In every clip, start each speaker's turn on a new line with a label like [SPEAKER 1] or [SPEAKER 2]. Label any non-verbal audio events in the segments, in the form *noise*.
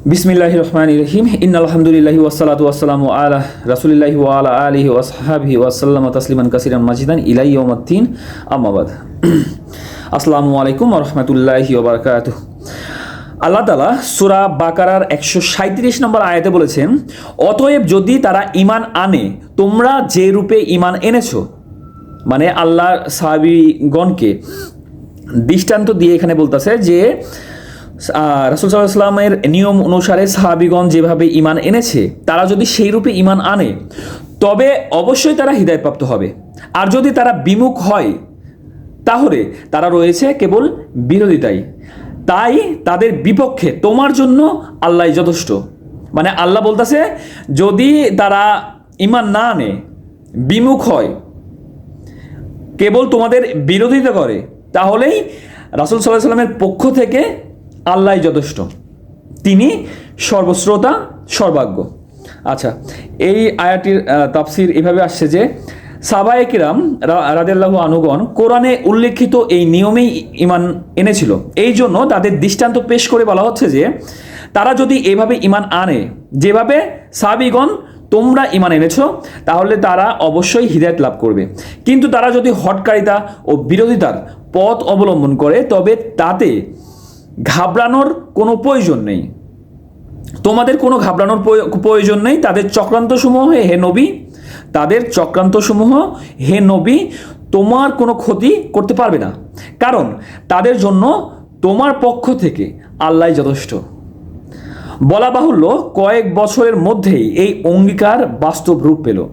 [SPEAKER 1] বিসমিল্লাহ রহমান রহিম। ইন আলহামদুলিল্লাহি ওয়াসালাতু ওয়াসালামু আলা রাসুলিল্লাহি আলা আলিহি ওয়াসহাবিহি ওয়াসাল্লাম তাসলিমান কাসিরান মাজিদান ইলাই ইয়াউমাদ্দিন। আম্মাবাদ আসসালামু আলাইকুম রাহমাতুল্লাহি ওয়া আল্লাহ তালা সুরা বাকারার একশো সাঁত্রিশ নম্বর আয়াতে বলেছেন, অতএব যদি তারা ইমান আনে, তোমরা যে রূপে ইমান এনেছো মানে আল্লাহ সাহাবিগণকে দৃষ্টান্ত দিয়ে এখানে বলতেছে যে রাসুল সাল্লামের নিয়ম অনুসারে সাহাবিগণ যেভাবে ইমান এনেছে, তারা যদি সেই রূপে ইমান আনে, তবে অবশ্যই তারা হৃদায়তপ্রাপ্ত হবে। আর যদি তারা বিমুখ হয়, তাহলে তারা রয়েছে কেবল বিরোধিতাই। তাই তাদের বিপক্ষে তোমার জন্য আল্লাহ যথেষ্ট। মানে আল্লাহ বলতেছে, যদি তারা ইমান না আনে, বিমুখ হয়, কেবল তোমাদের বিরোধিতা করে, তাহলেই রাসুল সাল্লাহ সাল্লামের পক্ষ থেকে আল্লাহ যথেষ্ট। তিনি সর্বশ্রোতা সর্বাজ্ঞ আচ্ছা এই আয়াটির তাফসির এভাবে আসছে যে সাবায়কিরাম রাদেল্লাহু আনুগণ কোরআনে উল্লেখিত এই নিয়মেই ইমান এনেছিল। এই জন্য তাদের দৃষ্টান্ত পেশ করে বলা হচ্ছে যে, তারা যদি এভাবে ইমান আনে, যেভাবে সাবিগণ তোমরা ইমান এনেছো, তাহলে তারা অবশ্যই হৃদায়ত লাভ করবে। কিন্তু তারা যদি হটকারিতা ও বিরোধিতার পথ অবলম্বন করে, তবে তাতে ঘাবড়ানোর কোনো প্রয়োজন নেই। তোমাদের কোনো ঘাবড়ানোর প্রয়োজন নেই। তাদের চক্রান্তসমূহ হে নবী, তাদের চক্রান্ত সমূহ হে নবী, তোমার কোনো ক্ষতি করতে পারবে না। কারণ তাদের জন্য তোমার পক্ষ থেকে আল্লাহ যথেষ্ট। বলা বাহুল্য, কয়েক বছরের মধ্যেই এই অঙ্গীকার বাস্তব রূপ পেল।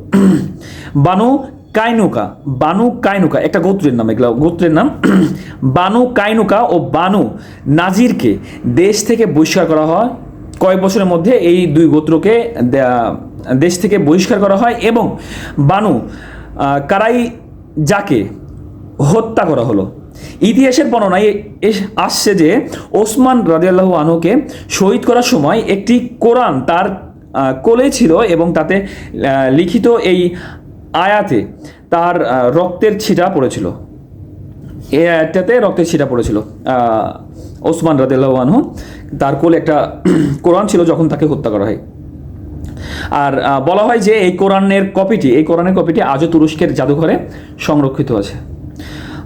[SPEAKER 1] বানু কাইনুকা, বানু কাইনুকা, একটা গোত্রের নাম, এগুলো গোত্রের নাম। *clears throat* বানু কাইনুকা ও বানু নাজিরকে দেশ থেকে বহিষ্কার করা হয়। কয়েক বছরের মধ্যে এই দুই গোত্রকে দেশ থেকে বহিষ্কার করা হয় এবং বানু কারাই যাকে হত্যা করা হলো। ইতিহাসের বর্ণনায় আসছে যে ওসমান রাজিয়াল্লাহু আনহুকে শহীদ করার সময় একটি কোরআন তার কোলে ছিল এবং তাতে লিখিত এই আয়াতে তার রক্তের ছিটা পড়েছিল। এই আয়াতটাতে রক্তের ছিটা পড়েছিল। ওসমান আনহু, তার কোলে একটা *clears throat* কোরআন ছিল যখন তাকে হত্যা করা হয়। আর বলা হয় যে এই কোরআনের কপিটি, এই কোরআনের কপিটি আজও তুরস্কের জাদুঘরে সংরক্ষিত আছে।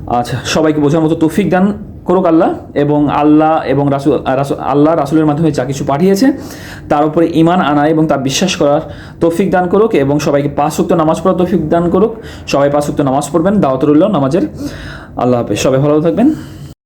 [SPEAKER 1] আচ্ছা সবাইকে বোঝার মতো তৌফিক দান। করুক আল্লাহ এবং আল্লাহ এবং রাসুল আল্লাহ রাসুলের মাধ্যমে যা কিছু পাঠিয়েছে, তার উপরে ইমান আনা এবং তা বিশ্বাস করার তৌফিক দান করুক এবং সবাইকে পাঁচ উক্ত নামাজ পড়ার তৌফিক দান করুক। সবাই পাঁচ উক্ত নামাজ পড়বেন দাওয়াতরুল্লাহ নামাজের। আল্লাহ হাফেজ। সবাই ভালো থাকবেন।